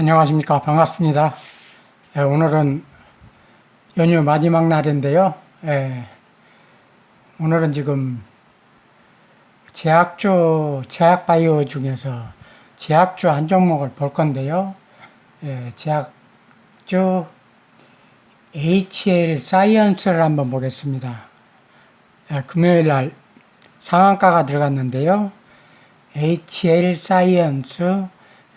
안녕하십니까. 반갑습니다. 예, 오늘은 연휴 마지막 날인데요. 예, 오늘은 지금 제약주, 제약 바이오 중에서 제약주 한 종목을 볼 건데요. 예, 제약주 HL 사이언스를 한번 보겠습니다. 예, 금요일 날 상한가가 들어갔는데요. HL 사이언스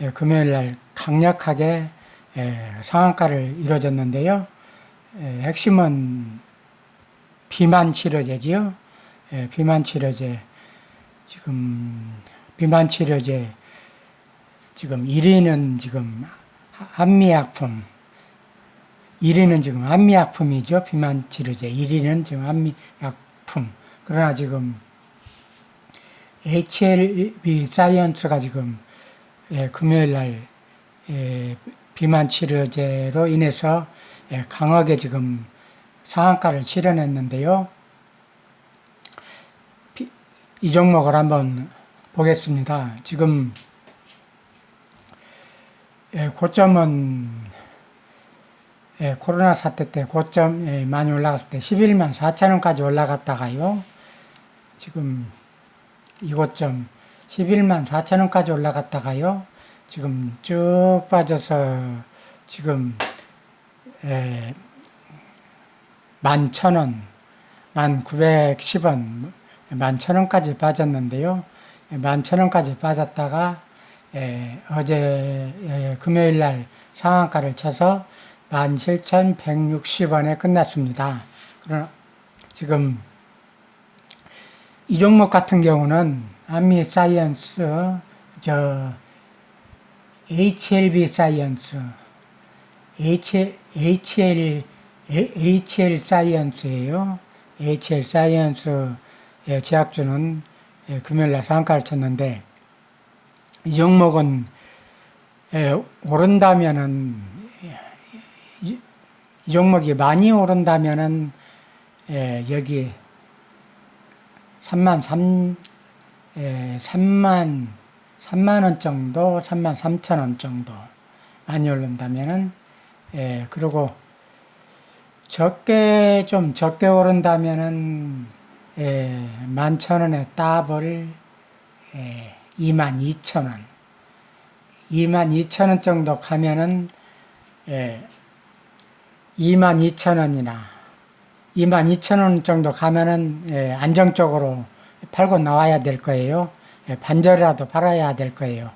예, 금요일 날 강력하게 예, 상한가를 이뤄졌는데요. 예, 핵심은 비만 치료제지요. 예, 비만 치료제 지금 비만 치료제 지금 1위는 지금 한미약품 1위는 지금 한미약품이죠. 비만 치료제 1위는 지금 한미약품 그러나 지금 HLB 사이언스가 지금 예, 금요일 날 예, 비만 치료제로 인해서 예, 강하게 지금 상한가를 실현했는데요. 비- 이 종목을 한번 보겠습니다. 지금 예, 고점은 예, 코로나 사태 때 고점 예, 많이 올라갔을 때 11만 4천 원까지 올라갔다가요. 지금 이고점 11만 4천 원까지 올라갔다가요. 지금 쭉 빠져서 지금 에, 11,000원, 1,910원, 11,000원까지 빠졌는데요. 11,000원까지 빠졌다가 에, 어제 에, 금요일 날 상한가를 쳐서 17,160원에 끝났습니다. 그러나 지금 이 종목 같은 경우는 아미 사이언스, 저 HLB 사이언스, HL, HL 사이언스예요. HL 사이언스의 제약주는 예, 금요일날 상한가를 쳤는데 이 종목은 예, 오른다면은 이, 이 종목이 많이 오른다면은 예, 여기 3만 3 예, 3만 3만 원 정도, 3만 3천 원 정도 많이 오른다면은 예, 그리고 적게 좀 적게 오른다면은 예, 11,000원에 더블 예, 22,000원. 22,000원 정도 가면은 예, 22,000원이나 22,000원 정도 가면은 예, 안정적으로 팔고 나와야 될 거예요. 예, 반절이라도 팔아야 될 거예요.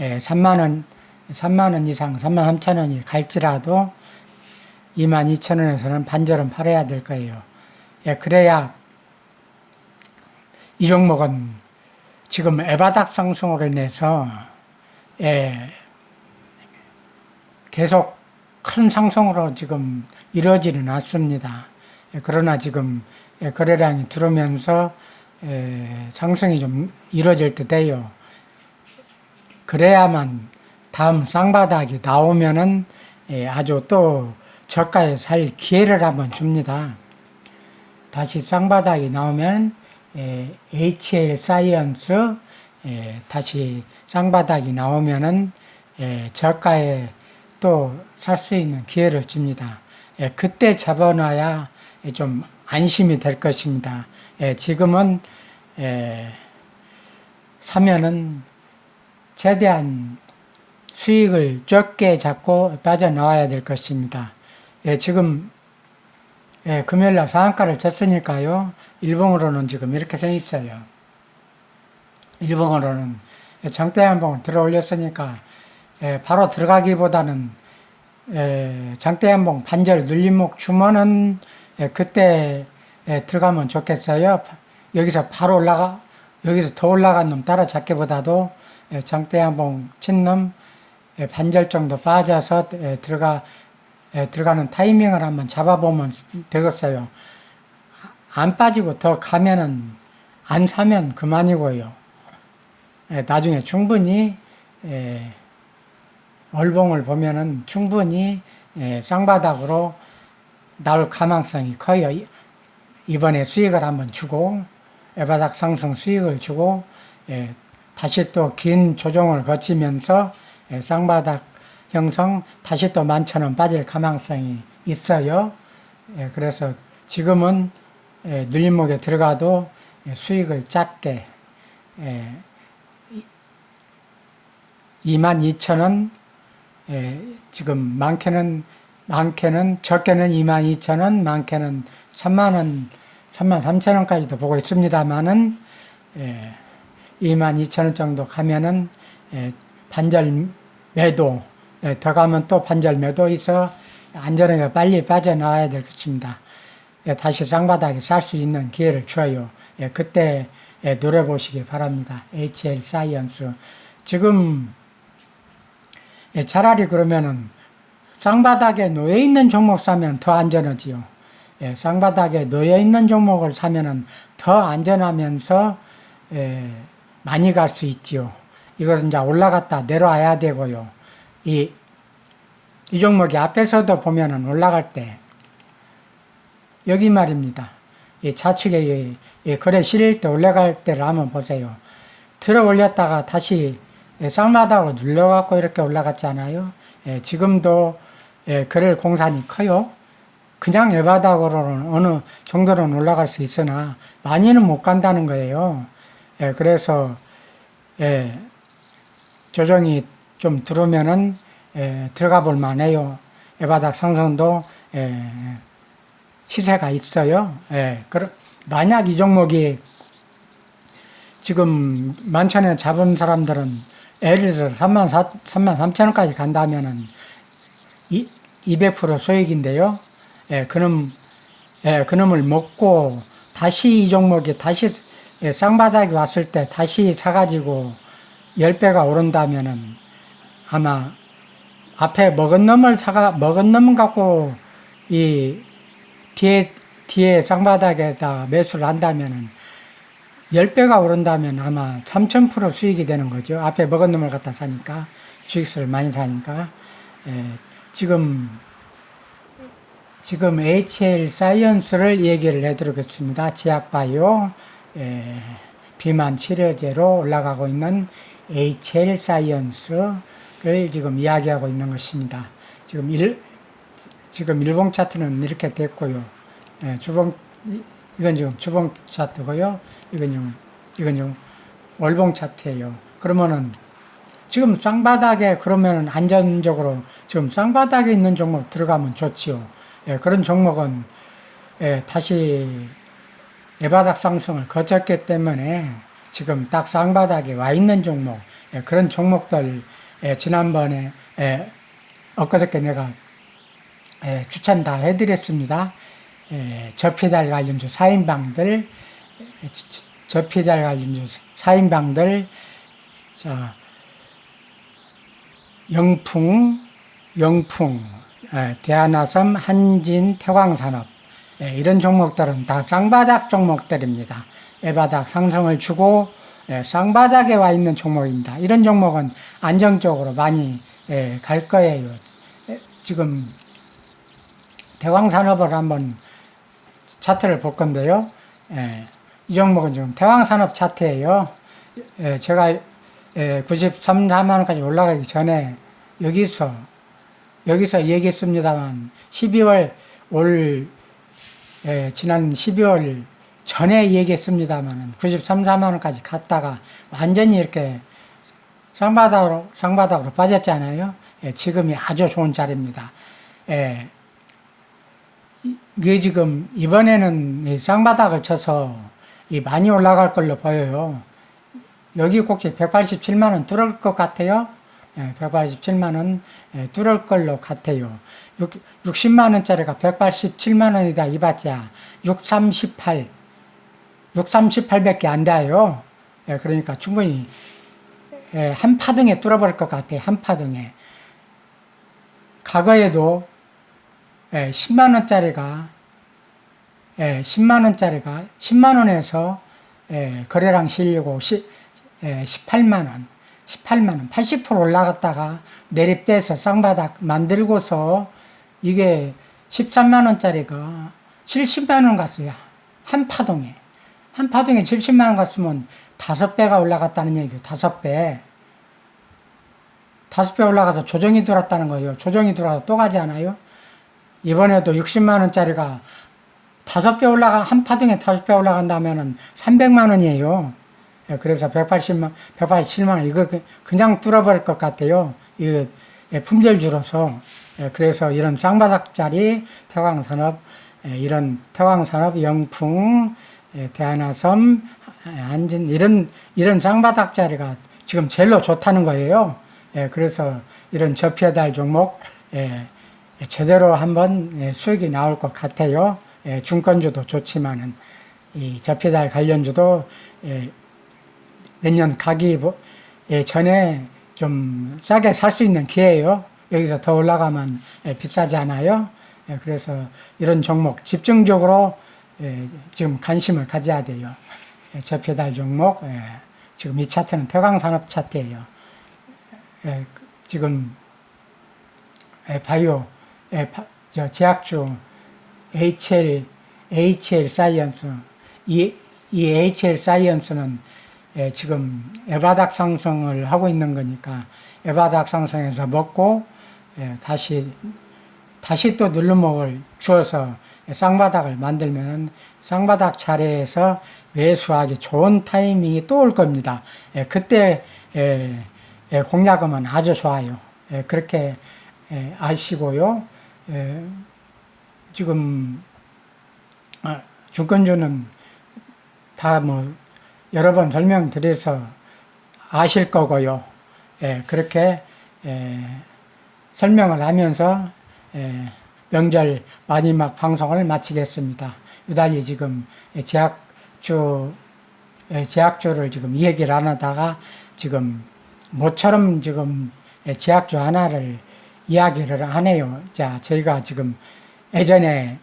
예, 3만 원, 3만 원 이상, 3만 3천 원이 갈지라도 2만 2천 원에서는 반절은 팔아야 될 거예요. 예, 그래야 이 종목은 지금 에바닥 상승으로 인해서 예, 계속 큰 상승으로 지금 이루어지는 않습니다. 예, 그러나 지금 예, 거래량이 들어오면서 예, 상승이 좀 이루어질 듯해요. 그래야만 다음 쌍바닥이 나오면은 예, 아주 또 저가에 살 기회를 한번 줍니다. 다시 쌍바닥이 나오면 예, HL 사이언스 예, 다시 쌍바닥이 나오면은 예, 저가에 또 살 수 있는 기회를 줍니다. 예, 그때 잡아놔야 예, 좀 안심이 될 것입니다. 예, 지금은 예, 사면은 최대한 수익을 적게 잡고 빠져나와야 될 것입니다. 예, 지금 예, 금요일 날 상한가를 쳤으니까요. 일봉으로는 지금 이렇게 돼 있어요. 일봉으로는 정대 한봉 들어 올렸으니까 예, 바로 들어가기보다는 예, 장대 한봉 반절 눌림목 주면은 예, 그때 예, 들어가면 좋겠어요. 여기서 바로 올라가 여기서 더 올라간 놈 따라잡기보다도 예, 장대 한봉 친놈 예, 반절 정도 빠져서 예, 들어가 예, 들어가는 타이밍을 한번 잡아보면 되겠어요. 안 빠지고 더 가면은 안 사면 그만이고요. 예, 나중에 충분히 예, 얼봉을 보면은 충분히 예, 쌍바닥으로 나올 가망성이 커요. 이- 이번에 수익을 한번 주고 에바닥 상승 수익을 주고 예, 다시 또 긴 조정을 거치면서 예, 쌍바닥 형성 다시 또 만천 원 빠질 가망성이 있어요. 예, 그래서 지금은 예, 눌림목에 들어가도 예, 수익을 작게 예, 22,000원 예, 지금 많게는 많게는 적게는 22,000원, 많게는 3만 원, 3만 3천 원까지도 보고 있습니다만은 예, 22,000원 정도 가면은 예, 반절 매도 예, 더 가면 또 반절 매도 있어 안전하게 빨리 빠져나와야 될 것입니다. 예, 다시 쌍바닥에 살 수 있는 기회를 줘요. 예, 그때 예, 노려보시기 바랍니다. HL 사이언스. 지금 예, 차라리 그러면은 쌍바닥에 놓여 있는 종목 사면 더 안전하지요. 예, 쌍바닥에 놓여 있는 종목을 사면은 더 안전하면서 예, 많이 갈 수 있지요. 이것은 이제 올라갔다 내려와야 되고요. 이, 이 종목이 앞에서도 보면은 올라갈 때 여기 말입니다. 이 좌측에 이, 이 거래 실릴 때 올라갈 때를 한번 보세요. 들어 올렸다가 다시 예, 쌍마다고 눌려갖고 이렇게 올라갔잖아요. 예, 지금도 예, 거래일 공산이 커요. 그냥 예바닥으로는 어느 정도는 올라갈 수 있으나 많이는 못 간다는 거예요. 예, 그래서 예, 조정이 좀 들어오면은 예, 들어가 볼 만해요. 예바닥 상승도 예, 시세가 있어요. 예, 그러, 만약 이 종목이 지금 만천에 잡은 사람들은 예를 들어 3만 4, 3만 3천 원까지 간다면은 이, 200% 소액인데요. 예, 그놈, 예, 그놈을 먹고 다시 이 종목이 다시 예, 쌍바닥이 왔을 때 다시 사가지고 10배가 오른다면은 아마 앞에 먹은 놈을 사가, 먹은 놈 갖고 이 뒤에, 뒤에 쌍바닥에다 매수를 한다면은 10배가 오른다면 아마 3000% 수익이 되는 거죠. 앞에 먹은 놈을 갖다 사니까, 주식수를 많이 사니까. 예, 지금, 지금 HL 사이언스를 얘기를 해드리겠습니다. 제약바이오, 예, 비만 치료제로 올라가고 있는 HL 사이언스를 지금 이야기하고 있는 것입니다. 지금 일, 지금 일봉 차트는 이렇게 됐고요. 예, 주봉, 이건 지금 주봉 차트고요. 이건 지금, 이건 지금 월봉 차트예요. 그러면은 지금 쌍바닥에 그러면 안전적으로 지금 쌍바닥에 있는 종목 들어가면 좋지요. 예, 그런 종목은 예, 다시 예바닥 상승을 거쳤기 때문에 지금 딱 쌍바닥에 와 있는 종목 예, 그런 종목들 예, 지난번에 예, 엊그저께 내가 예, 추천 다 해드렸습니다. 예, 저피달 관련주 4인방들 예, 저피달 관련주 4인방들 자 영풍, 영풍, 예, 대한화섬, 한진, 태광산업 예, 이런 종목들은 다 쌍바닥 종목들입니다. 애바닥 상승을 주고 예, 쌍바닥에 와 있는 종목입니다. 이런 종목은 안정적으로 많이 예, 갈 거예요. 예, 지금 대왕산업을 한번 차트를 볼 건데요. 예, 이 종목은 지금 대왕산업 차트예요. 예, 제가 예, 93, 4만 원까지 올라가기 전에 여기서 여기서 얘기했습니다만 12월 올 예, 지난 12월 전에 얘기했습니다만 93, 4만 원까지 갔다가 완전히 이렇게 쌍바닥으로 쌍바닥으로 빠졌잖아요. 예, 지금이 아주 좋은 자리입니다. 예, 이게 지금 이번에는 이 쌍바닥을 쳐서 이 많이 올라갈 걸로 보여요. 여기 꼭지 187만 원 뚫을 것 같아요. 예, 187만 원 예, 뚫을 걸로 같아요. 6, 60만 원짜리가 187만 원이다 이봤자 638, 638밖에 안 돼요. 예, 그러니까 충분히 예, 한 파동에 뚫어버릴 것 같아요. 한 파동에. 과거에도 예, 10만 원짜리가 예, 10만 원짜리가 10만 원에서 예, 거래량 실리고 시, 예, 18만 원, 18만 원, 80% 올라갔다가 내리 빼서 쌍바닥 만들고서 이게 13만 원짜리가 70만 원 갔어요. 한 파동에. 한 파동에 70만 원 갔으면 다섯 배가 올라갔다는 얘기예요. 다섯 배. 다섯 배 올라가서 조정이 들어왔다는 거예요. 조정이 들어와서 또 가지 않아요? 이번에도 60만 원짜리가 다섯 배 올라가 한 파동에 다섯 배 올라간다면은 300만 원이에요. 예, 그래서 180만 187만 원 이거 그- 그냥 뚫어버릴 것 같아요. 이 예, 품절 줄어서 예, 그래서 이런 쌍바닥짜리 태광산업 예, 이런 태광산업 영풍 예, 대한화섬 예, 안진 이런 이런 쌍바닥짜리가 지금 제일로 좋다는 거예요. 예, 그래서 이런 저피해달 종목 제대로 한번 예, 수익이 나올 것 같아요. 예, 중건주도 좋지만은 이 저피달 관련주도 예, 내년 가기 보- 예, 전에 좀 싸게 살 수 있는 기회예요. 여기서 더 올라가면 예, 비싸지 않아요. 예, 그래서 이런 종목 집중적으로 예, 지금 관심을 가져야 돼요. 예, 저피달 종목 예, 지금 이 차트는 태광산업 차트예요. 지금 예, 바이오 제약주 HL HL 사이언스 이, 이 HL 사이언스는 예, 지금 에바닥 상승을 하고 있는 거니까 에바닥 상승에서 먹고 예, 다시 다시 또 눌러먹을 주어서 쌍바닥을 만들면 쌍바닥 자리에서 매수하기 좋은 타이밍이 또 올 겁니다. 예, 그때 예, 예, 공략하면 아주 좋아요. 예, 그렇게 예, 아시고요. 예, 지금 아, 주권주는 다뭐 여러 번 설명드려서 아실 거고요. 예, 그렇게 예, 설명을 하면서 예, 명절 마지막 방송을 마치겠습니다. 유달리 지금 예, 제약주 예, 제약주를 지금 이 얘기를 안 하다가 지금 모처럼 지금 예, 제약주 하나를 이야기를 하네요. 자, 저희가 지금 예전에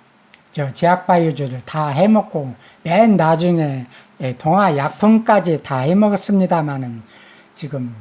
저 제약 바이오주를 다 해먹고 맨 나중에 예, 동화 약품까지 다 해먹었습니다마는 지금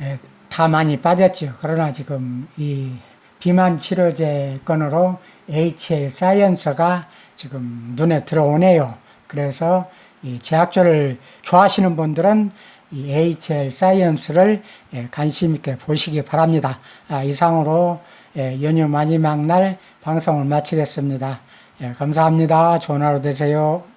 예, 다 많이 빠졌죠. 그러나 지금 이 비만 치료제 건으로 HL 사이언스가 지금 눈에 들어오네요. 그래서 이 제약주를 좋아하시는 분들은 이 HL 사이언스를 예, 관심 있게 보시기 바랍니다. 아, 이상으로 예, 연휴 마지막 날 방송을 마치겠습니다. 예, 감사합니다. 좋은 하루 되세요.